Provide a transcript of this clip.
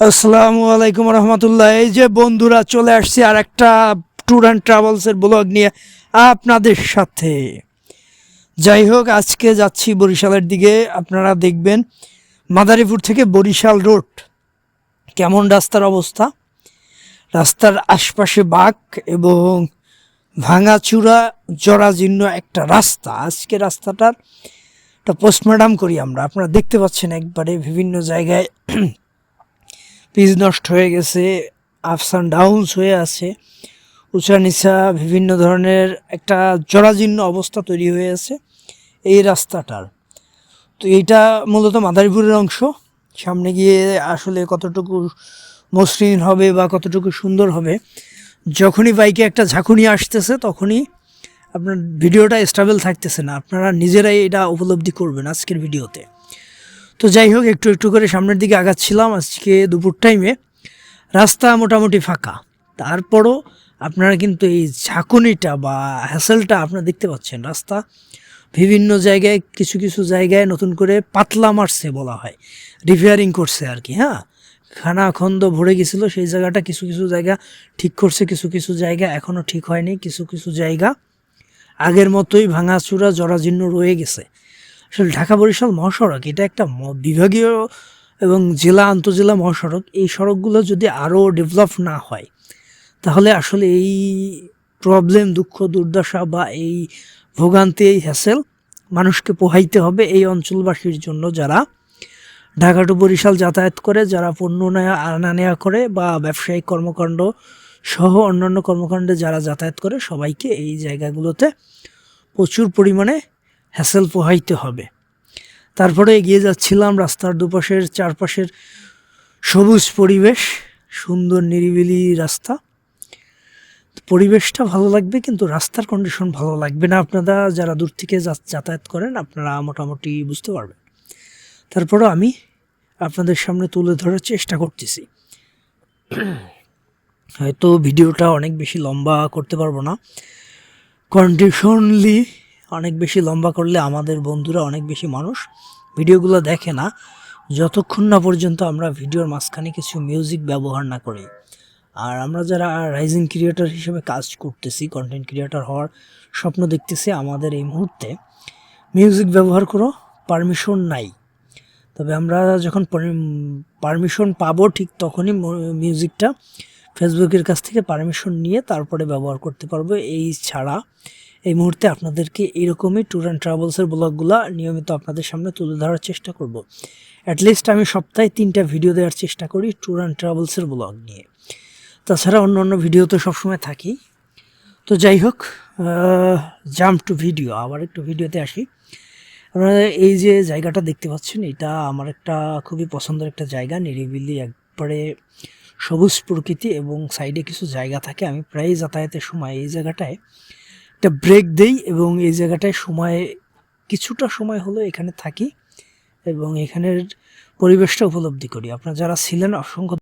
আসসালামু আলাইকুম রহমতুল্লাহ। এই যে বন্ধুরা, চলে আসছে আর একটা ট্যুর অ্যান্ড ট্রাভেলসের ব্লগ নিয়ে আপনাদের সাথে। যাই হোক, আজকে যাচ্ছি বরিশালের দিকে। আপনারা দেখবেন মাদারীপুর থেকে বরিশাল রোড কেমন রাস্তার অবস্থা? রাস্তার আশপাশে বাঁক এবং ভাঙাচুরা, জরাজীর্ণ একটা রাস্তা। আজকে রাস্তাটার একটা পোস্টমর্টম করি আমরা। আপনারা দেখতে পাচ্ছেন একবারে বিভিন্ন জায়গায় পিচ নষ্ট হয়ে গেছে আপস অ্যান্ড ডাউনস হয়ে আছে। উঁচা নিচা বিভিন্ন ধরনের একটা জরাজীর্ণ অবস্থা তৈরি হয়ে আছে এই রাস্তাটার। তো এইটা মূলত মাদারীপুরের অংশ। সামনে গিয়ে আসলে কতটুকু মসৃণ হবে বা কতটুকু সুন্দর হবে, যখনই বাইকে একটা ঝাঁকুনি আসতেছে তখনই আপনার ভিডিওটা স্টেবল থাকতেছে না। আপনারা নিজেরাই এটা উপলব্ধি করবেন আজকের ভিডিওতে। তো যাই হোক, একটু একটু করে সামনের দিকে আগাচ্ছিলাম আজকে দুপুর টাইমে রাস্তা মোটামুটি ফাঁকা। তারপরও আপনারা কিন্তু এই ঝাঁকুনিটা বা হ্যাসেলটা আপনারা দেখতে পাচ্ছেন। রাস্তা বিভিন্ন জায়গায়, কিছু কিছু জায়গায় নতুন করে পাতলা মারছে বলা হয়। রিপেয়ারিং করছে আর কি হ্যাঁ? খানা খন্দ ভরে গেছিল, সেই জায়গাটা কিছু কিছু জায়গা ঠিক করছে, কিছু কিছু জায়গা এখনও ঠিক হয়নি, কিছু কিছু জায়গা আগের মতোই ভাঙাচুরা, জরাজীর্ণ রয়ে গেছে। আসলে ঢাকা বরিশাল মহাসড়ক, এটা একটা বিভাগীয় এবং জেলা, আন্তজেলা মহাসড়ক। এই সড়কগুলো যদি আরও ডেভেলপ না হয়, তাহলে আসলে এই প্রবলেম দুঃখ, দুর্দশা বা এই ভোগান্তি, এই হ্যাসেল মানুষকে পোহাইতে হবে এই অঞ্চলবাসীর জন্য যারা ঢাকা টু বরিশাল যাতায়াত করে, যারা পণ্য নেয়া, আনা নেয়া করে বা ব্যবসায়িক কর্মকাণ্ড সহ অন্যান্য কর্মকাণ্ডে যারা যাতায়াত করে, সবাইকে এই জায়গাগুলোতে প্রচুর পরিমাণে হ্যাসেল পোহাইতে হবে। তারপরে এগিয়ে যাচ্ছিলাম রাস্তার দুপাশের চারপাশের সবুজ পরিবেশ, সুন্দর নিরিবিলি রাস্তা। পরিবেশটা ভালো লাগবে কিন্তু রাস্তার কন্ডিশন ভালো লাগবে না। আপনারা যারা দূর থেকে যাতায়াত করেন, আপনারা মোটামুটি বুঝতে পারবেন। তারপরেও আমি আপনাদের সামনে তুলে ধরার চেষ্টা করতেছি। হয়তো ভিডিওটা অনেক বেশি লম্বা করতে পারব না। কন্ডিশনলি অনেক বেশি লম্বা করলে আমাদের বন্ধুরা অনেক বেশি মানুষ ভিডিওগুলো দেখে না। যতক্ষণ না পর্যন্ত আমরা ভিডিওর মাঝখানে কিছু মিউজিক ব্যবহার না করি। আর আমরা যারা রাইজিং ক্রিয়েটর হিসেবে কাজ করতেছি কন্টেন্ট ক্রিয়েটর হওয়ার স্বপ্ন দেখতেছি, আমাদের এই মুহূর্তে মিউজিক ব্যবহার করো পারমিশন নাই। তবে আমরা যখন পারমিশন পাবো ঠিক তখনই মিউজিকটা ফেসবুকের কাছ থেকে পারমিশন নিয়ে তারপরে ব্যবহার করতে পারব। এই ছাড়া এই মুহূর্তে আপনাদেরকে এরকমই ট্যুর অ্যান্ড ট্রাভেলসের ব্লগগুলো নিয়মিত আপনাদের সামনে তুলে ধরার চেষ্টা করব। অ্যাটলিস্ট আমি সপ্তাহে তিনটা ভিডিও দেওয়ার চেষ্টা করি ট্যুর অ্যান্ড ট্রাভেলসের ব্লগ নিয়ে। তাছাড়া অন্য অন্য ভিডিও তো সবসময় থাকি। তো যাই হোক জাম্প টু ভিডিও আবার একটু ভিডিওতে আসি। আপনারা এই যে জায়গাটা দেখতে পাচ্ছেন, এটা আমার একটা খুবই পছন্দের একটা জায়গা। নিরিবিলি একবারে সবুজ প্রকৃতি এবং সাইডে কিছু জায়গা থাকে। আমি প্রায় যাতায়াতের সময় এই জায়গাটায় একটা ব্রেক দেই এবং এই জায়গাটায় সময়, কিছুটা সময় হলো এখানে থাকি এবং এখানের পরিবেশটা উপলব্ধি করি। আপনারা যারা ছিলেন, অসংখ্য